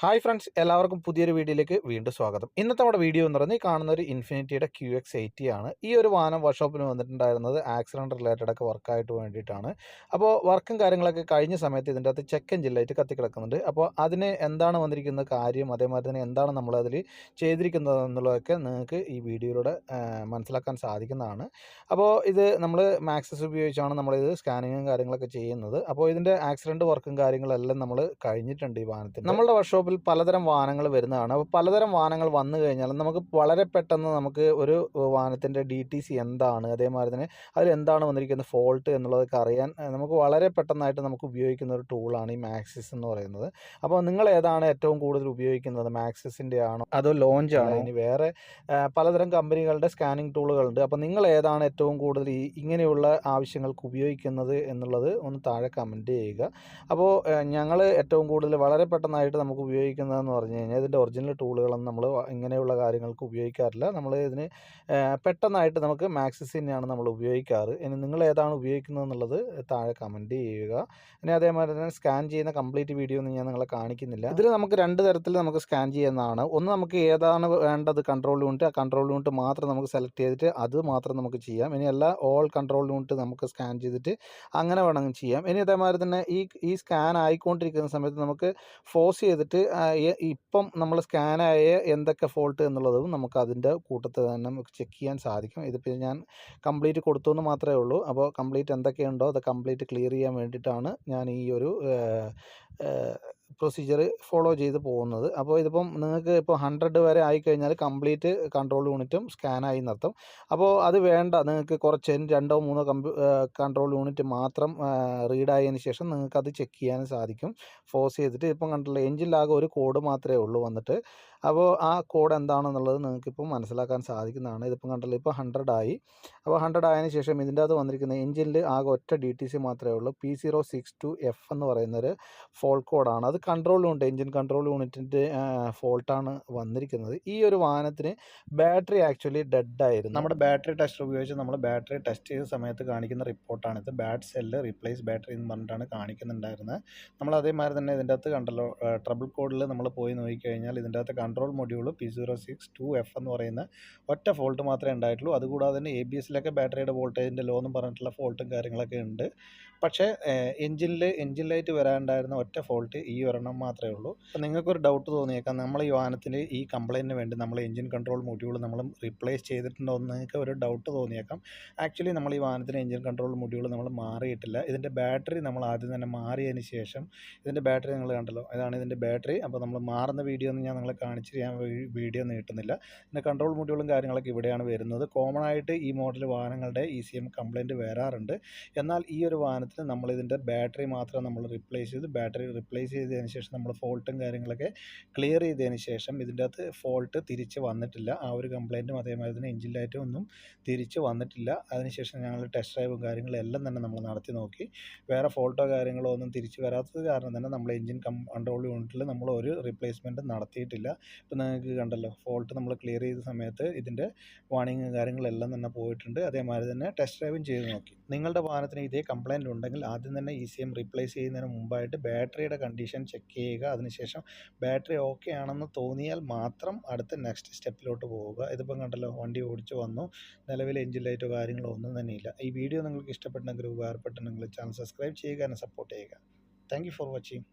Hi friends എല്ലാവർക്കും പുതിയൊരു വീഡിയോയിലേക്ക് വീണ്ടും സ്വാഗതം. ഇന്നത്തെ നമ്മുടെ വീഡിയോ എന്ന് പറയുന്നത് ഈ കാണുന്ന ഒരു ഇൻഫിനിറ്റിയുടെ ക്യൂ എക്സ് എയ്റ്റി ആണ്. ഈ ഒരു വാഹനം വർക്ക്ഷോപ്പിന് വന്നിട്ടുണ്ടായിരുന്നത് ആക്സിഡന്റ് റിലേറ്റഡ് ഒക്കെ വർക്കായിട്ട് വേണ്ടിയിട്ടാണ്. അപ്പോൾ വർക്കും കാര്യങ്ങളൊക്കെ കഴിഞ്ഞ സമയത്ത് ഇതിന്റെ അകത്ത് ചെക്കൻ ജില്ലയായിട്ട് കത്തിക്കിടക്കുന്നുണ്ട് അപ്പോൾ അതിന് എന്താണ് വന്നിരിക്കുന്ന കാര്യം അതേമാതിരി തന്നെ എന്താണ് നമ്മളതിൽ ചെയ്തിരിക്കുന്നത് എന്നുള്ളതൊക്കെ നിങ്ങൾക്ക് ഈ വീഡിയോയിലൂടെ മനസ്സിലാക്കാൻ സാധിക്കുന്നതാണ്. അപ്പോൾ ഇത് നമ്മൾ മാക്സസ് ഉപയോഗിച്ചാണ് നമ്മളിത് സ്കാനിങ്ങും കാര്യങ്ങളൊക്കെ ചെയ്യുന്നത്. അപ്പോൾ ഇതിന്റെ ആക്സിഡന്റ് വർക്കും കാര്യങ്ങളെല്ലാം നമ്മൾ കഴിഞ്ഞിട്ടുണ്ട് ഈ വാഹനത്തിന് നമ്മളുടെ വർക്ക്ഷോപ്പിൽ പലതരം വാഹനങ്ങൾ വരുന്നതാണ്. അപ്പോൾ പലതരം വാഹനങ്ങൾ വന്നു കഴിഞ്ഞാൽ നമുക്ക് വളരെ പെട്ടെന്ന് നമുക്ക് ഒരു വാഹനത്തിന്റെ ഡി ടി സി എന്താണ്? അതേമാതിരി തന്നെ അതിൽ എന്താണ് വന്നിരിക്കുന്ന ഫോൾട്ട് എന്നുള്ളതൊക്കെ അറിയാൻ നമുക്ക് വളരെ പെട്ടെന്നായിട്ട് നമുക്ക് ഉപയോഗിക്കുന്ന ഒരു ടൂളാണ് ഈ മാക്സിസ് എന്ന് പറയുന്നത്. അപ്പോൾ നിങ്ങൾ ഏതാണ് ഏറ്റവും കൂടുതൽ ഉപയോഗിക്കുന്നത്? മാക്സിസിന്റെ ആണോ? അതോ ലോഞ്ച് ആണോ? ഇനി വേറെ പലതരം കമ്പനികളുടെ സ്കാനിങ് ടൂളുകളുണ്ട്. അപ്പോൾ നിങ്ങൾ ഏതാണ് ഏറ്റവും കൂടുതൽ ഈ ഇങ്ങനെയുള്ള ആവശ്യങ്ങൾക്ക് ഉപയോഗിക്കുന്നത് എന്നുള്ളത് ഒന്ന് താഴെ കമന്റ് ചെയ്യുക. അപ്പോൾ ഞങ്ങൾ ഏറ്റവും കൂടുതൽ വളരെ പെട്ടെന്നായിട്ട് നമുക്ക് ഉപയോഗിക്കുന്നതെന്ന് പറഞ്ഞു കഴിഞ്ഞാൽ ഇതിന്റെ ഒറിജിനൽ ടൂളുകളൊന്നും നമ്മൾ ഇങ്ങനെയുള്ള കാര്യങ്ങൾക്ക് ഉപയോഗിക്കാറില്ല. നമ്മൾ ഇതിന് പെട്ടെന്നായിട്ട് നമുക്ക് മാക്സിസ് തന്നെയാണ് നമ്മൾ ഉപയോഗിക്കാറ്. ഇനി നിങ്ങൾ ഏതാണ് ഉപയോഗിക്കുന്നത് എന്നുള്ളത് താഴെ കമന്റ് ചെയ്യുക. ഇനി അതേമാതിരി തന്നെ സ്കാൻ ചെയ്യുന്ന കംപ്ലീറ്റ് വീഡിയോ ഒന്നും ഞാൻ നിങ്ങളെ കാണിക്കുന്നില്ല. ഇതിൽ നമുക്ക് രണ്ട് തരത്തിൽ നമുക്ക് സ്കാൻ ചെയ്യുന്നതാണ്. ഒന്ന് നമുക്ക് ഏതാണ് വേണ്ടത് കൺട്രോൾ യൂണിറ്റ് ആ കൺട്രോൾ യൂണിറ്റ് മാത്രം നമുക്ക് സെലക്ട് ചെയ്തിട്ട് അത് മാത്രം നമുക്ക് ചെയ്യാം. ഇനി എല്ലാ ഓൾ കൺട്രോൾ യൂണിറ്റ് നമുക്ക് സ്കാൻ ചെയ്തിട്ട് അങ്ങനെ വേണമെങ്കിൽ ചെയ്യാം. ഇനി അതേമാതിരി തന്നെ ഈ ഈ സ്കാൻ ആയിക്കൊണ്ടിരിക്കുന്ന സമയത്ത് നമുക്ക് ഫോഴ്സ് ചെയ്തിട്ട് ഇപ്പം നമ്മൾ സ്കാനായ എന്തൊക്കെ ഫോൾട്ട് എന്നുള്ളതും നമുക്ക് അതിന്റെ കൂട്ടത്തിൽ തന്നെ നമുക്ക് ചെക്ക് ചെയ്യാൻ സാധിക്കും. ഇതിപ്പോൾ ഞാൻ കംപ്ലീറ്റ് കൊടുത്തു എന്ന് മാത്രമേ ഉള്ളൂ. അപ്പോൾ കംപ്ലീറ്റ് എന്തൊക്കെയുണ്ടോ അത് കംപ്ലീറ്റ് ക്ലിയർ ചെയ്യാൻ വേണ്ടിയിട്ടാണ് ഞാൻ ഈ ഒരു പ്രൊസീജിയർ ഫോളോ ചെയ്ത് പോകുന്നത്. അപ്പോൾ ഇതിപ്പം നിങ്ങൾക്ക് ഇപ്പോൾ ഹൺഡ്രഡ് വരെ ആയിക്കഴിഞ്ഞാൽ കംപ്ലീറ്റ് കൺട്രോൾ യൂണിറ്റും സ്കാനായി നിർത്തും. അപ്പോൾ അത് വേണ്ട. നിങ്ങൾക്ക് കുറച്ച് രണ്ടോ മൂന്നോ കൺട്രോൾ യൂണിറ്റ് മാത്രം റീഡ് ആയതിനു ശേഷം നിങ്ങൾക്ക് അത് ചെക്ക് ചെയ്യാൻ സാധിക്കും. ഫോഴ്സ് ചെയ്തിട്ട് ഇപ്പം കണ്ടില്ല ലാഗ് ഒരു കോഡ് മാത്രമേ ഉള്ളൂ വന്നിട്ട്. അപ്പോൾ ആ കോഡ് എന്താണെന്നുള്ളത് നിങ്ങൾക്കിപ്പോൾ മനസ്സിലാക്കാൻ സാധിക്കുന്നതാണ്. ഇതിപ്പം കണ്ടല്ലോ ഇപ്പോൾ ഹൺഡ്രഡ് ആയി. അപ്പോൾ ഹൺഡ്രഡ് ആയതിനു ശേഷം ഇതിന്റെ അകത്ത് വന്നിരിക്കുന്ന എഞ്ചിനിൽ ആകെ ഒറ്റ ഡി ടി സി മാത്രമേ ഉള്ളൂ. P zero six two F എന്ന് പറയുന്നൊരു ഫോൾ കോഡാണ്. അത് കൺട്രോൾ യൂണിറ്റ് എഞ്ചിൻ കൺട്രോൾ യൂണിറ്റിന്റെ ഫോൾട്ടാണ് വന്നിരിക്കുന്നത്. ഈ ഒരു വാഹനത്തിന് ബാറ്ററി ആക്ച്വലി ഡെഡ് ആയിരുന്നു. നമ്മുടെ ബാറ്ററി ടെസ്റ്റ് ഉപയോഗിച്ച് നമ്മൾ ബാറ്ററി ടെസ്റ്റ് ചെയ്ത സമയത്ത് കാണിക്കുന്ന റിപ്പോർട്ടാണിത് ബാഡ് സെല്ല് റീപ്ലേസ് ബാറ്ററി എന്ന് പറഞ്ഞിട്ടാണ് കാണിക്കുന്നുണ്ടായിരുന്നത്. നമ്മൾ അതേമാതിരി തന്നെ ഇതിന്റെ അകത്ത് കണ്ടല്ലോ ട്രബിൾ കോഡിൽ നമ്മൾ പോയി നോക്കിക്കഴിഞ്ഞാൽ ഇതിന്റെ അകത്ത് control module P zero six two F എന്ന് പറയുന്ന ഒറ്റ ഫോൾട്ട് മാത്രമേ ഉണ്ടായിട്ടുള്ളൂ. അതുകൂടാതെ തന്നെ എ ബി എസിലൊക്കെ ബാറ്ററിയുടെ വോൾട്ടേജിന്റെ ലോ എന്ന് പറഞ്ഞിട്ടുള്ള ഫോൾട്ടും കാര്യങ്ങളൊക്കെ ഉണ്ട്. പക്ഷേ എഞ്ചിനിൽ എഞ്ചിൻ ലൈറ്റ് വരാനുണ്ടായിരുന്ന ഒറ്റ ഫോൾട്ട് ഈ ഒരെണ്ണം മാത്രമേ ഉള്ളൂ. നിങ്ങൾക്കൊരു ഡൗട്ട് തോന്നിയേക്കാം. നമ്മൾ ഈ വാഹനത്തിൽ ഈ കംപ്ലൈന്റിന് വേണ്ടി നമ്മൾ എഞ്ചിൻ കൺട്രോൾ മൊഡ്യൂൾ നമ്മൾ റീപ്ലേസ് ചെയ്തിട്ടുണ്ടോ എന്ന് നിങ്ങൾക്ക് ഒരു ഡൗട്ട് തോന്നിയേക്കാം. ആക്ച്വലി നമ്മൾ ഈ വാഹനത്തിന് എഞ്ചിൻ കൺട്രോൾ മൊഡ്യൂൾ നമ്മൾ മാറിയിട്ടില്ല. ഇതിന്റെ ബാറ്ററി നമ്മൾ ആദ്യം തന്നെ മാറിയതിന് ശേഷം ഇതിന്റെ ബാറ്ററി നിങ്ങൾ കണ്ടല്ലോ. ഇതാണ് ഇതിന്റെ ബാറ്ററി അപ്പോൾ നമ്മൾ മാറുന്ന വീഡിയോ ഒന്നും ഞാൻ നിങ്ങളെ കാണിച്ച് ഞാൻ വീഡിയോ നീട്ടുന്നില്ല പിന്നെ കൺട്രോൾ മുടികളും കാര്യങ്ങളൊക്കെ ഇവിടെയാണ് വരുന്നത്. കോമൺ ആയിട്ട് ഈ മോഡൽ വാഹനങ്ങളുടെ ഇ സി എം കംപ്ലൈന്റ് വരാറുണ്ട്. എന്നാൽ ഈ ഒരു വാഹനത്തിന് നമ്മൾ ഇതിന്റെ ബാറ്ററി മാത്രം നമ്മൾ റിപ്ലേസ് ചെയ്ത്. ബാറ്ററി റിപ്ലേസ് ചെയ്തതിന് ശേഷം നമ്മൾ ഫോൾട്ടും കാര്യങ്ങളൊക്കെ ക്ലിയർ ചെയ്തതിന് ശേഷം ഇതിന്റെ അകത്ത് ഫോൾട്ട് തിരിച്ച് വന്നിട്ടില്ല. ആ ഒരു കംപ്ലൈന്റും അതേമാതിരി തന്നെ എഞ്ചിൻ ലൈറ്റും ഒന്നും തിരിച്ച് വന്നിട്ടില്ല. അതിനുശേഷം ഞങ്ങൾ ടെസ്റ്റ് ഡ്രൈവും കാര്യങ്ങളും എല്ലാം തന്നെ നമ്മൾ നടത്തി നോക്കി. വേറെ ഫോൾട്ടോ കാര്യങ്ങളോ ഒന്നും തിരിച്ച് വരാത്തത് കാരണം തന്നെ നമ്മൾ എഞ്ചിൻ കൺട്രോൾ യൂണിറ്റിൽ നമ്മൾ ഒരു റീപ്ലേസ്മെന്റ് നടത്തിയിട്ടില്ല. ഇപ്പം നിങ്ങൾക്ക് കണ്ടല്ലോ ഫോൾട്ട് നമ്മൾ ക്ലിയർ ചെയ്ത സമയത്ത് ഇതിന്റെ വാണിംഗ് കാര്യങ്ങളെല്ലാം തന്നെ പോയിട്ടുണ്ട്. അതേമാതിരി തന്നെ ടെസ്റ്റ് ഡ്രൈവും ചെയ്ത് നോക്കി. നിങ്ങളുടെ വാഹനത്തിന് ഇതേ കംപ്ലയിന്റ് ഉണ്ടെങ്കിൽ ആദ്യം തന്നെ ഇ സി എം റീപ്ലേസ് ചെയ്യുന്നതിന് മുമ്പായിട്ട് ബാറ്ററിയുടെ കണ്ടീഷൻ ചെക്ക് ചെയ്യുക. അതിനുശേഷം ബാറ്ററി ഓക്കെ ആണെന്ന് തോന്നിയാൽ മാത്രം അടുത്ത നെക്സ്റ്റ് സ്റ്റെപ്പിലോട്ട് പോവുക. ഇതിപ്പം കണ്ടല്ലോ വണ്ടി ഓടിച്ച് വന്നു. നിലവിൽ എഞ്ചിൻ ലൈറ്റോ കാര്യങ്ങളോ ഒന്നും തന്നെ ഇല്ല. ഈ വീഡിയോ നിങ്ങൾക്ക് ഇഷ്ടപ്പെട്ടെങ്കിൽ ഉപകാരപ്പെട്ടെങ്കിൽ ചാനൽ സബ്സ്ക്രൈബ് ചെയ്യുക എന്നെ സപ്പോർട്ട് ചെയ്യുക. Thank for watching